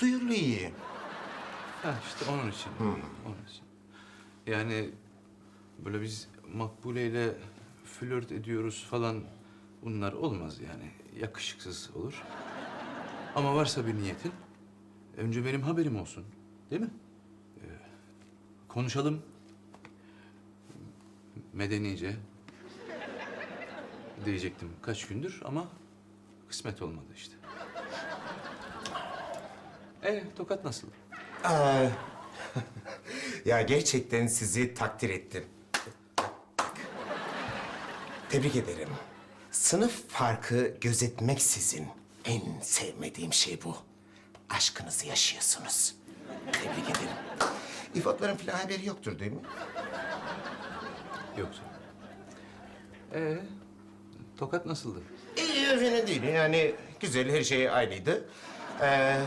duyulu iyi. Ha işte onun için. Onun için. Yani böyle biz Makbule ile flört ediyoruz falan bunlar olmaz yani. Yakışıksız olur. Ama varsa bir niyetin önce benim haberim olsun. Değil mi? Ee, konuşalım. Medenice. Diyecektim kaç gündür ama kısmet olmadı işte. E tokat nasıl? Aa, ya gerçekten sizi takdir ettim. Tebrik ederim. Sınıf farkı gözetmeksizin en sevmediğim şey bu. Aşkınızı yaşıyorsunuz. Tebrik ederim. İfatların falan haberi yoktur değil mi? Yoksa. Ee, tokat nasıldı? İyi, fena değil. Yani güzel, her şey aynıydı. Ee,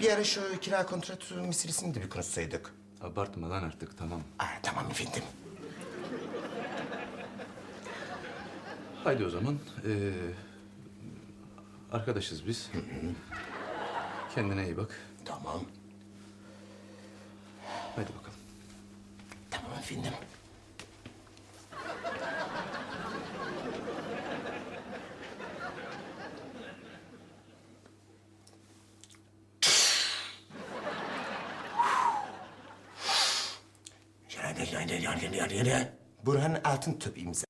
bir ara şu kira kontratı meselesini de bir konuşsaydık. Abartma lan artık tamam. Aa, tamam efendim. Haydi o zaman. Ee, arkadaşız biz. Kendine iyi bak. Tamam. Hadi bakalım. Tamam efendim. Burhan Altıntop imza.